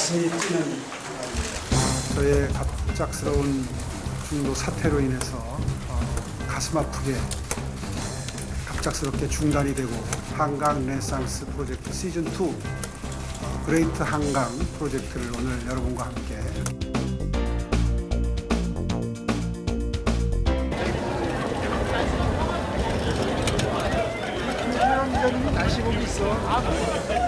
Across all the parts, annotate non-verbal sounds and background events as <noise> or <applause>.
가슴이 뛰는. 저의 갑작스러운 중도 사태로 인해서 어, 가슴 아프게 갑작스럽게 중단이 되고 한강 르네상스 프로젝트 시즌 2 어, 그레이트 한강 프로젝트를 오늘 여러분과 함께 날씨 있어.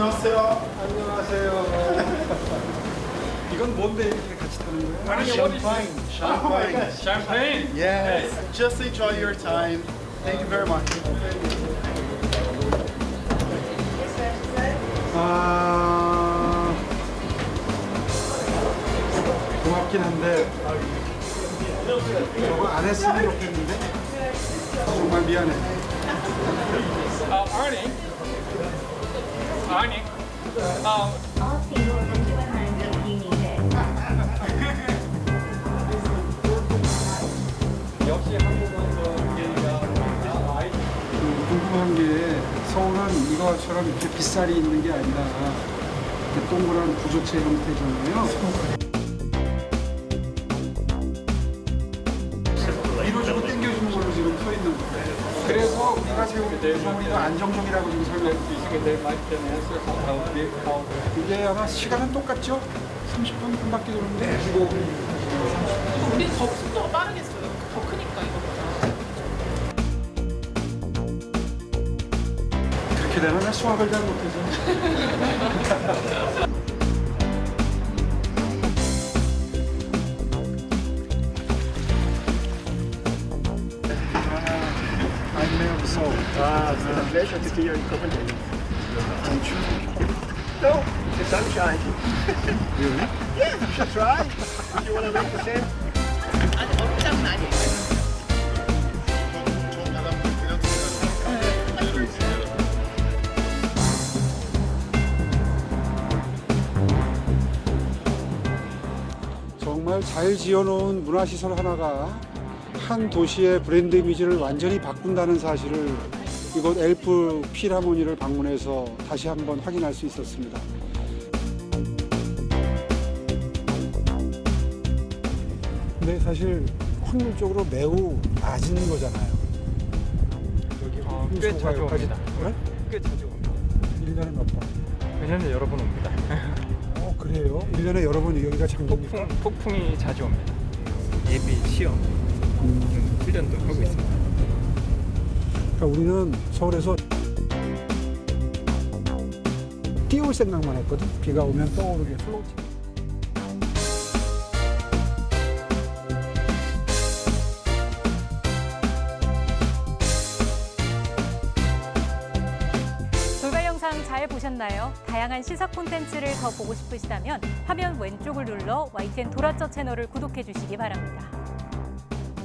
안녕하세요. 안녕하세요. 이건 뭔데 이렇게 같이 타는 거예요? Champagne. Champagne. Champagne. Yes. Just enjoy your time. Thank you very much. 아 고맙긴 한데 저거 안 했으면 좋겠는데 정말 미안해. Uh, Arnie. Need it. 역시 아이 그 궁금한 게 서울은 이거처럼 이렇게 빗살이 있는 게 아니라 동그란 부조체 형태잖아요. 그래서 우리가 세운 구조물이가 안정적이라고 지금 설명. using their mic can answer how, how big, how 이게 아마 시간은 똑같죠? 30분 한 바퀴 도는데 우리 더 속도가 빠르겠어요. 더 크니까 이거보다. 그렇게 나 수학을 잘 못해서. <laughs> Ah, it's a pleasure to be here in Copenhagen. No, the sunshine. Really? Yeah, you should try. If you want to make the same. 아니 어렵지 아니에요. 정말 잘 지어놓은 문화시설 하나가 한 도시의 브랜드 이미지를 완전히 바꾼다는 사실을 이곳 엘프 필하모니를 방문해서 다시 한번 확인할 수 있었습니다. 근데 사실 확률적으로 매우 낮은 거잖아요. 여기 어, 꽤 자주 옵니다. 네? 꽤 자주 옵니다. 1년에 몇 번? 왜냐면 여러 번 옵니다. 어, 그래요? 1년에 여러 번 여기가 장동입니까? 폭풍, 폭풍이 자주 옵니다. 예비 시험 음, 훈련도 하고 있습니다. 그러니까 우리는 서울에서 띄울 생각만 했거든. 비가 오면 떠오르게 플로팅. 돌발 영상 잘 보셨나요? 다양한 시사 콘텐츠를 더 보고 싶으시다면 화면 왼쪽을 눌러 YTN 도라쩌 채널을 구독해 주시기 바랍니다.